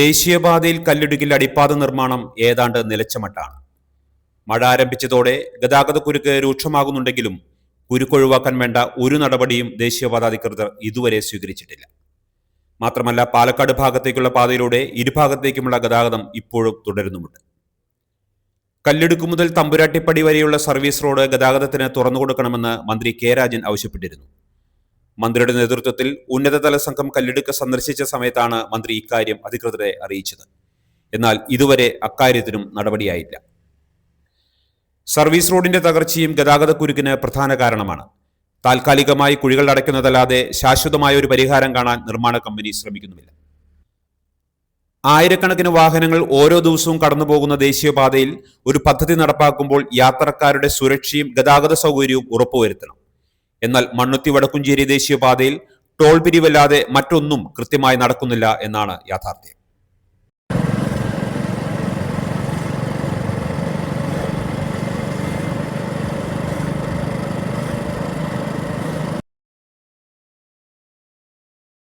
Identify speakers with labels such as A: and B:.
A: ദേശീയപാതയിൽ കല്ലിടുക്കിൽ അടിപ്പാത നിർമ്മാണം ഏതാണ്ട് നിലച്ചമട്ടാണ്. മഴ ആരംഭിച്ചതോടെ ഗതാഗത കുരുക്ക് രൂക്ഷമാകുന്നുണ്ടെങ്കിലും കുരുക്കൊഴിവാക്കാൻ വേണ്ട ഒരു നടപടിയും ദേശീയപാത അധികൃതർ ഇതുവരെ സ്വീകരിച്ചിട്ടില്ല. മാത്രമല്ല പാലക്കാട് ഭാഗത്തേക്കുള്ള പാതയിലൂടെ ഇരുഭാഗത്തേക്കുമുള്ള ഗതാഗതം ഇപ്പോഴും തുടരുന്നുമുണ്ട്. കല്ലിടുക്ക് മുതൽ തമ്പുരാട്ടിപ്പടി വരെയുള്ള സർവീസ് റോഡ് ഗതാഗതത്തിന് തുറന്നുകൊടുക്കണമെന്ന് മന്ത്രി കെ രാജൻ ആവശ്യപ്പെട്ടിരുന്നു. മന്ത്രിയുടെ നേതൃത്വത്തിൽ ഉന്നതതല സംഘം കല്ലെടുക്ക സന്ദർശിച്ച സമയത്താണ് മന്ത്രി ഇക്കാര്യം അധികൃതരെ അറിയിച്ചത്. എന്നാൽ ഇതുവരെ അക്കാര്യത്തിനും നടപടിയായില്ല. സർവീസ് റോഡിന്റെ തകർച്ചയും ഗതാഗത ഗതാഗതക്കുരുക്കിന് പ്രധാന കാരണമാണ്. താൽക്കാലികമായി കുഴികൾ അടയ്ക്കുന്നതല്ലാതെ ശാശ്വതമായ ഒരു പരിഹാരം കാണാൻ നിർമ്മാണ കമ്പനി ശ്രമിക്കുന്നുമില്ല. ആയിരക്കണക്കിന് വാഹനങ്ങൾ ഓരോ ദിവസവും കടന്നു ദേശീയപാതയിൽ ഒരു പദ്ധതി നടപ്പാക്കുമ്പോൾ യാത്രക്കാരുടെ സുരക്ഷയും ഗതാഗത സൗകര്യവും ഉറപ്പുവരുത്തണം. എന്നാൽ മണ്ണുത്തി വടക്കുംചേരി ദേശീയപാതയിൽ ടോൾ പിരിവല്ലാതെ മറ്റൊന്നും കൃത്യമായി നടക്കുന്നില്ല എന്നാണ് യാഥാർത്ഥ്യം.